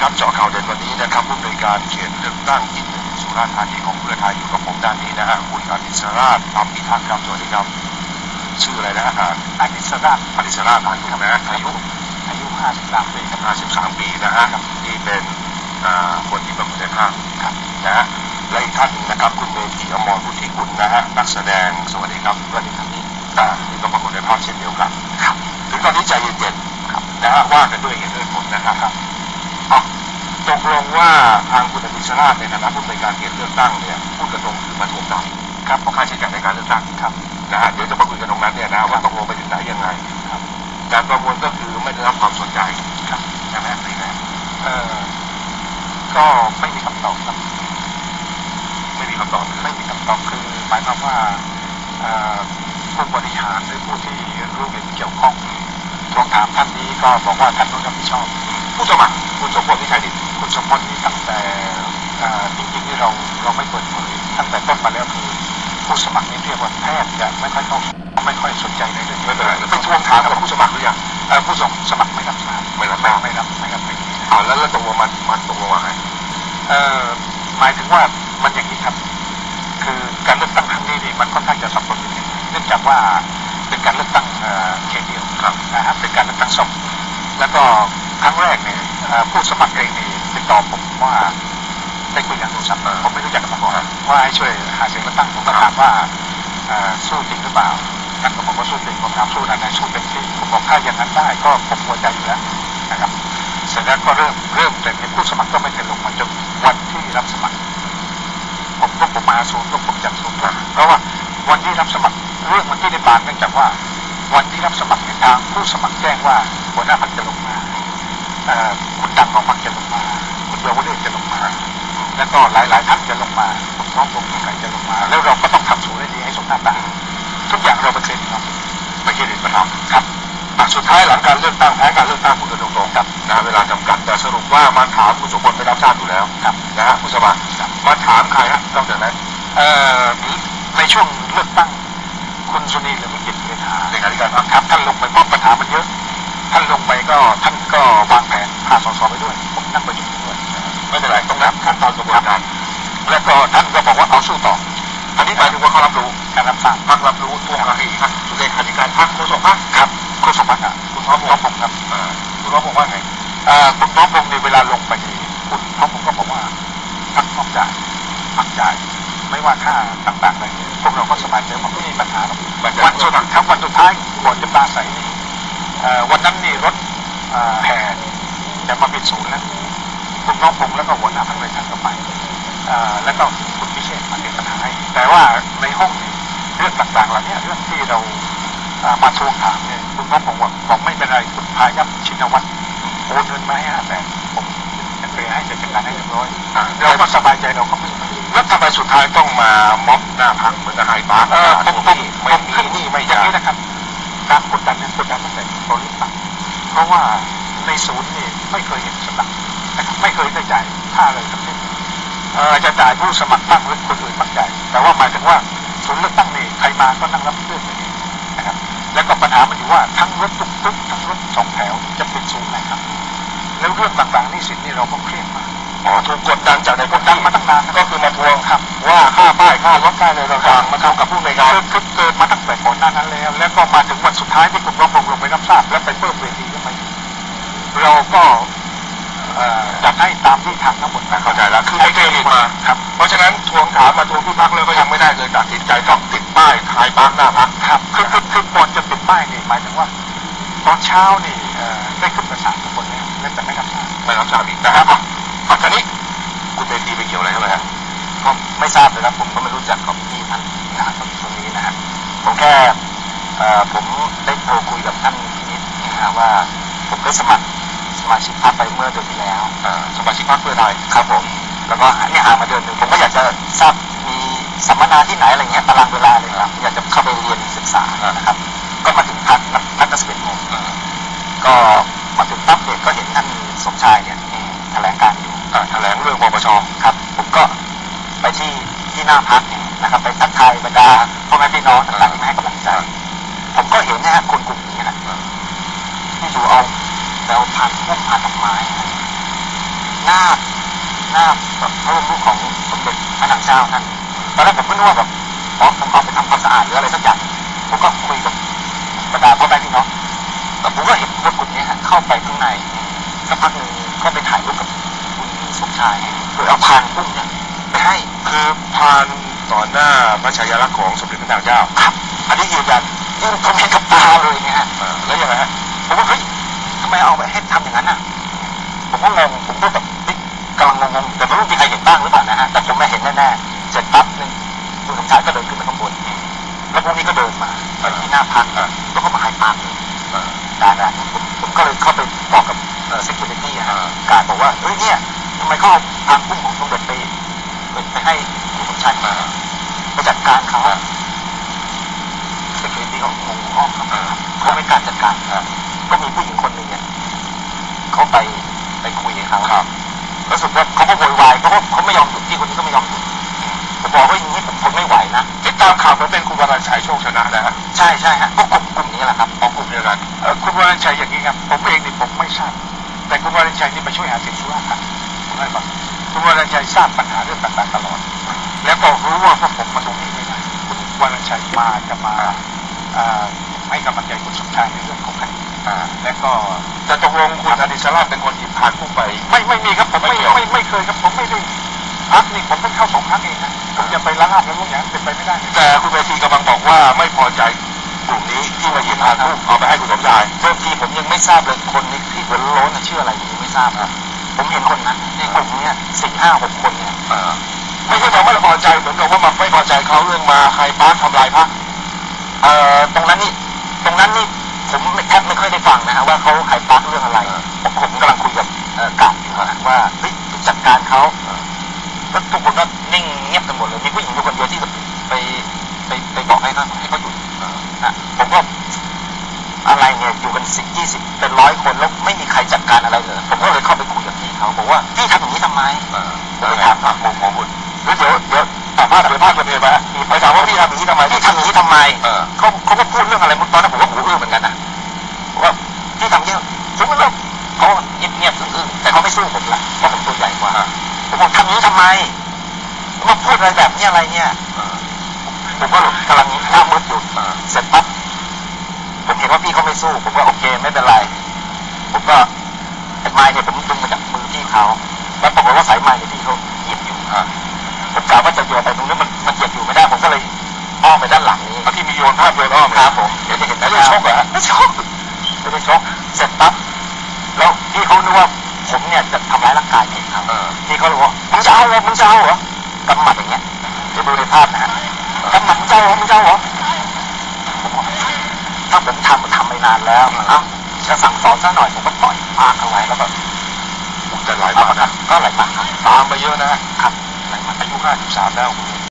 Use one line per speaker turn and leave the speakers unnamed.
ครับเจาะข่าวเด่นวันนี้นะครับผู้บริการเขตเลือกตั้งที่หนึ่งสุราษฎร์ธานีของเพื่อไทยอยู่กับผมด้านนี้นะฮะคุณอดิศราชอัมพิทักษ์ครับสวัสดีครับ ชื่ออะไรนะฮะอ่าน
อดิศราช
อดิศราชอ่านถูกนะอายุ
อายุ 53 ปีครับ
53 ปีนะฮะที่เป็นอ่าคนที่ปรากฏในภาพ
ครับ
นะฮะและอีกท่านหนึ่งนะครับคุณเมธีอมรพุทธิกุลนะฮะนักแสดงสวัสดีครับสวัสดีครับนี่อ่านี่ก็ปรากฏในภาพเช่นเดียวกันครับถึงตอนนี้ใจเย็นๆครับนะฮะว่ากันด้วยเหตุด้วยผลนะครับเอา ตกลงว่าทางคุณอดิศราชในฐานะผู้บริการเขตเลือกตั้งเนี่ยพูดกันตรงคือมาทวงตังค์ครับเพราะค่าใช้จ่ายในการเลือกตั้งครับนะฮะเดี๋ยวจะมาคุยกันตรงนั้นเนี่ยนะว่าตกลงไปถึงไหนยังไงครับการประมวลก็คือไม่ได้รับความสนใจครับใช่ไหมเป็นไง
เอ่อก็ไม่มีคำตอบครับ
ไม่มีคำตอบเลย
ไม่มีคำตอบคือหมายความว่าเอ่อผู้บริหารหรือผู้ที่รู้เห็นเกี่ยวข้องทวงถามท่านนี้ก็บอกว่าท่านต้องรับผิดชอบ
ผู้สมัครคุณสมพลวิชัยดิต
คุณสมพลนี่ตั้งแต่เอ่อจริงๆที่เราเราไม่เปิดเผยตั้งแต่ต้นมาแล้วคือผู้สมัครนี่เรียกว่าแทบจะไม่ค่อยเข้าไม่ค่อยสนใจในเรื่อง
ไม่เป็นไรไปทวงถามกับผู้สมัครหรือยัง
เอ่อผู้สมัครสมัครไม่รับทราบ
ไม่รับ
ไม่
ทราบ
ไม่รับไม่รับไม่รับ
เอาแล้วแล้วตกลงมันมันตกลงว่าไง
เอ่อหมายถึงว่ามันอย่างนี้ครับ คือการเลือกตั้งครั้งนี้นี่มันค่อนข้างจะสับสนนิดนึงเนื่องจากว่าเป็นการเลือกตั้งเอ่อเขตเดียว
ครับ
นะครับเป็นการเลือกตั้งซ่อมแล้วก็ครั้งแรกเนี่ยเอ่อ ผู้สมัครเองนี่ติดต่อผมว่าได้คุยกันโทรศัพท์ผมไม่รู้จักกันมาก่อนว่าให้ช่วยหาเสียงเลือกตั้งผมก็ถามว่าสู้จริงหรือเปล่าท่านก็บอกว่าสู้จริงผมถามสู้อะไรสู้เต็มที่ผมบอกถ้าอย่างนั้นได้ก็ผมพอใจอยู่แล้วนะครับเสร็จแล้วก็เริ่มเริ่มแต่ในผู้สมัครก็ไม่เคยลงมาจนวันที่รับสมัคร ผมก็ผมมาศูนย์ก็ผมจัดศูนย์เพราะว่าวันที่รับสมัครเรื่องมันที่ได้บานเนื่องจากว่า วันที่รับสมัครเนี่ยทางผู้สมัครแจ้งว่าหัวหน้าพรรคจะลงมา คุณดังของพรรคจะลงมาคุณเยาวเรศจะลงมา แล้วก็หลาย ๆ ท่านจะลงมาผมน้องผมใครจะลงมา แล้วเราก็ต้องทำสูตรให้ดีให้สมหน้าตาทุกอย่างเราไปเคลมครับ
ไม่ใช่ดิประทำครับอ่สุดท้ายหลังการเลือกตั้งแพ้การเลือกตั้งพูดกันตรงๆครับนะฮะเวลาจำกัดแต่สรุปว่ามาถามคุณสมพลไปรับทราบอยู่แล้ว
ครับ
นะฮะผู้สมัครมาถามใครฮะนอกจากนั้น
เอ่อในช่วงเลือกตั้งคุณสุนีหรือวิจิตรเลขา
เลขาธิการค
รับท่านลงไปเพราะปัญหามันเยอะ ท่านลงไปก็ท่านก็วาง แล้วก็ท่านก็บอกว่าเอาสู้ต่อ
อันนี้หมายถึงว่าเขารับรู้
การรับทราบ
พรรครับรู้ตัวการที่พรรคเลขาธิการพรรคโฆษกพรรค
ครับคุณสมบัติอะคุณน้องน้องผมครับ
อ่าคุณว่าผมว่าไง
เอ่อคุณน้องผมในเวลาลงไปนี่คุณน้องผมก็บอกว่าพักพร้อมจ่ายพักจ่ายไม่ว่าค่าต่างๆอะไรเนี่ยพวกเราก็สบายใจว่าไม่มีปัญหาหรอก
มันจะ
วันสุดครับวันสุดท้ายก่อนจะปราศัยนี่เอ่อวันนั้นนี่รถเอ่อแห่จะมาปิดศูนย์แล้วคุณน้องพงษ์แล้วก็หัวหน้าพักเลยท่านก็ไปเอ่อ แล้วก็คุณพิเชษมาเป็นปัญหาให้ แต่ว่าในห้องนี่เรื่องต่างๆเหล่านี้เรื่องที่เราเอ่อมาทวงถามเนี่ยคุณน้องพงษ์บอกบอกไม่เป็นไรคุณพายัพชินวัตรโอนเงินมาให้ห้าแสนผมจะเคยให้จะจัดการให้เรียบร้อย
อ่า
เราก็สบายใจเราก็ไม่ไม่
แล้วทำไมสุดท้ายต้องมาม็อบหน้าพักเหมือนกับไฮบาร์
เออผมผม
ไม่
ผม
มี
ขึ้น
นี่ไม่
อย่าง
ยา
นี้นะครับการกดดันเนี่ยกดดันตั้งแต่ตอนเลือกตั้งเพราะว่าในศูนย์นี่ไม่เคยเห็นสตังค์นะครับไม่เคยได้จ่ายค่าเลยทั้งสิ้นเอ่อ จะจ่ายผู้สมัครบ้างหรือคนอื่นบ้างจ่ายแต่ว่าหมายถึงว่าศูนย์เลือกตั้งนี่ใครมาก็นั่งรับเรื่องอย่างนี้นะครับ แล้วก็ปัญหามันอยู่ว่าทั้งรถตุ๊กๆทั้งรถสองแถวจะเป็นศูนย์ไหนครับ แล้วเรื่องต่างๆนี่สินนี่เราก็เครียดมาก
อ๋อถูกกดดันจากในพ
ก
วก
ดดันมาตั้งนานนะ
ก็คือมาทวง
ครับ
ว่าค่าป้ายค่ารถค่าอะไรต่างๆมาทำกับผู้ในวยการ
คือคือเกิดมาตั้งแต่ก่อนหน้านั้นแล้ว แล้วก็มาถึงวันสุดท้ายที่คุณร้องลงไปรับทราบแล้วไปเพิ่มเวทีขึ้นมาอีกเราก็เอ่ออยากให้ตามที่ทางทั้งหมดนะ
เข้าใจแล้วคือ ไม่เคยมีมา
ครับ
เพราะฉะนั้นทวงถามมาทวงที่พักเลยก็ยังไม่ได้เลยตัดสินใจต้องติดป้ายขายปาร์คหน้าพัก
ครับคือคือคือก่อนจะติดป้ายนี่หมายถึงว่า ตอนเช้านี่เอ่อได้ขึ้นประสานทุกคนแล้วแล้วแต่ไม่รับทราบ
ไม่รับทราบอีกนะครับอะอะทีนี้คุณเบตีไปเกี่ยวอะไรใช่ไหมฮะ
ก็ไม่ทราบเลยครับผมก็ไม่รู้จักกับพี่ท่านนะฮะตรงนี้นะฮะผมแค่เอ่อผมได้โทรคุยกับท่านพินิจนะฮะว่าผมได้สมัครสมาชิกพรรคไปเมื่อเดือนที่แล้ว
อ่าสมาชิกพรรคเพื่อไทย
ครับผม แล้วก็อันนี้ห่างมาเดือนหนึ่งผมก็อยากจะทราบมีสัมมนาที่ไหนอะไรเงี้ยตารางเวลาเลยครับอยากจะเข้าไปเรียนศึกษานะครับ ก็มาถึงพักพักกสิบเอ็ดโมง
อ่า
ก็มาถึงปั๊บเนี่ยก็เห็นท่านสมชายเนี่ยแถลงการอยู่
อ่าแถลงเรื่องปปช
ครับ ผมก็ไปที่ที่หน้าพักเนี่ยนะครับไปทักทายบรรดาพ่อแม่พี่น้องต่างๆที่มาให้กำลังใจ ผมก็เห็นนะฮะคนกลุ่มนี้นะที่อยู่เอาแนวพันธุ์พวกพันธุ์ดอกไม้นะ
หน้า หน้าแบบพระบรมรูปของสมเด็จพระนางเจ้าท่านตอนแรกผมก็นึกว่าแบบอ๋อคงเอาไปทำความสะอาดหรืออะไรสักอย่างผมก็คุยกับบรรดาพ่อแม่พี่น้องแต่ผมก็เห็นคนกลุ่มนี้ฮะเข้าไปข้างในสักพักหนึ่งก็ไปถ่ายรูปกับคุณสมชายโดยเอาพานกุ้งเนี่ยไปให้
คือพานต่อหน้าพระชายาลักษณ์ของสมเด็จพระนางเจ้า
ครับ อันนี้ยืนยันยืนผมเห็นกับตาเลยเนี่ยฮะ
อ่าแล้วยังไงฮะ
ผมว่าเฮ้ยทำไมเอาไปให้ทำอย่างนั้นอะผมก็งงผมก็แบบเฮ้ย กำลังงงๆแต่ไม่รู้มีใครเห็นบ้างหรือเปล่านะฮะแต่ผมไม่เห็นแน่ๆเสร็จปั๊บหนึ่งคุณสมชายก็เดินขึ้นไปข้างบนแล้วพวกนี้ก็เดินมาไปที่หน้าพัก
อ่า
แล้วก็มาหายปากเลย
อ่า
ด่าๆผมผมก็เลยเข้าไปบอกกับเอ่อ security อะฮะ
อ่า
การบอกว่าเฮ้ยเนี่ยทำไมเขาเอาพานกุ้งของสมเด็จไปไปไปให้คุณสมชายมาไปจัดการเขา security เขางงอ้อมครับ
อ่า
เขาไม่กล้ารจัดการ
อ่า
ก็มีผู้หญิงคนหนึ่งเนี่ยเขาไปไปคุยกับเขา
ครับ
รู้สึกว่าเขาก็โวยวายเขาก็เขาไม่ยอมหยุดที่คนนี้ก็ไม่ยอมหยุดผมบอกว่าอย่างนี้ผมทนไม่ไหวนะ
ติดตามข่าวมันเป็นคุณวรัญชัยโชคชนะนะฮะ
ใช่ใช่ฮะก็กลุ่มกลุ่มนี้แหละครับ
ของกลุ่มเดียวกัน
เอ่อคุณวรชัยอย่างนี้ครับผมเองนี่ผมไม่ทราบแต่คุณวรชัยนี่ไปช่วยหาเสียงสุราษฎร์ครับผมให้ฟังคุณวรชัยทราบปัญหาเรื่องต่างๆตลอด แล้วก็รู้ว่าพวกผมมาตรงนี้ไม่ได้คุณวรชัยมาจะมาเอ่อ ให้กำลังใจคุณสมชายในเรื่องของคดี
อ่า
และก็
แต่ตกลงคุณอดิศราชเป็นคนหยิบพานกุ้งไป
ไม่ไม่มีครับผมไม่
ไม่เกี่ยว
ไม่ไม่เคยครับผมไม่ได้พักนี่ผมเพิ่งเข้าสองครั้งเองนะผมจะไปละลาบแล้วพวกอย่างนั้นเป็นไปไม่ได้เลย
แต่คุณเวทีกำลังบอกว่าไม่พอใจกลุ่มนี้ที่มาหยิบพานกุ้งเอาไปให้คุณสมชาย
เริ่มทีผมยังไม่ทราบเลยคนนี้ที่หัวโล้นน่ะชื่ออะไรผมยังไม่ทราบนะผมเห็นคนนั้นในกลุ่มเนี้ยสี่ห้าหกคนเนี่ย
อ่าไม่ใช่ว่าไม่พอใจเหมือนกับว่ามันไม่พอใจเขาเรื่องมาใครปาร์คทำลายพระ
เอ่อตรงนั้นนี่ตรงนั้นนี่ผมแทบไม่ค่อยได้ฟังนะฮะว่าเขาขายปลั๊กเรื่องอะไรผมผมกำลังคุยกับเอ่อกาดอยู่นะว่าเฮ้ยจัดการเขาแล้วทุกคนก็นิ่งเงียบกันหมดเลยมีผู้หญิงอยู่คนเดียวที่แบบไปไปไปบอกให้เขาให้เขาหยุดนะผมก็อะไรเนี่ยอยู่กันสิบยี่สิบเป็นร้อยคนแล้วไม่มีใครจัดการอะไรเลยผมก็เลยเข้าไปคุยกับพี่เขาบอกว่าพี่ทำอย่างนี้ทำไม
อ่า
ผม
แล้ว
เลย
ไง
ถาม
ครับผมของคุณ
แล้วเดี๋ยวเดี๋ยวถามว่า
ภาพเผยภาพเผยไปฮะไปถามว่าพี่ทำอย่างนี้ทำไม
พี่ทำอย่างนี้ทำไม
เออ
เขาเขาก็พูดเรื่องอะไรตอนนั้นผมก็หูอื้อเหมือนกันนะว่าพี่ทำเยอะผมก็เริ่มเขาเงียบเงียบๆอึ้งๆแต่เขาไม่สู้ผมละเพราะผมตัวใหญ่กว่า
อ่า
ผมบอกทำอย่างนี้ทำไมมาพูดอะไรแบบนี้อะไรเนี่ย
อ่า
ผมก็กำลังหน้ามืดอยู่
อ่า
เสร็จปั๊บผมเห็นว่าพี่เขาไม่สู้ ผมก็โอเคไม่เป็นไร ผมก็ไอ้ไม้เนี่ยผมดึงมาจากมือพี่เขาแล้วปรากฏว่าสายไม้เนี่ยพี่เขาเหยียบอยู่
อ่า
ผมกะว่าจะโยนไปตรงนี้มันมัน
ได้ชกเหรอฮะ
ไม่ชกไม่ได้ชกเสร็จปั๊บแล้วพี่เขานึกว่าผมเนี่ยจะทำร้ายร่างกายพี่เขา
เออ
พี่เขาเลยบอกว่ามึงจะเอาเหรอมึงจะเอาเหรอกำหมัดอย่างเงี้ยเดี๋ยวดูในภาพนะฮะกำหมัดมึงจะเอาเหรอมึงจะเอาเหรอผมบอกถ้าผมทำมันทำไม่นานแล้วเอ้าจะสั่งสอนซะหน่อยผมก็ต่อยปากเอาไว้แล้วก็
ผมจะหลายบาทนะ
ก็ไหลปากครับ
ตามไปเยอะนะฮะ
ครับไหลปาก
อายุ53แล้วคุณ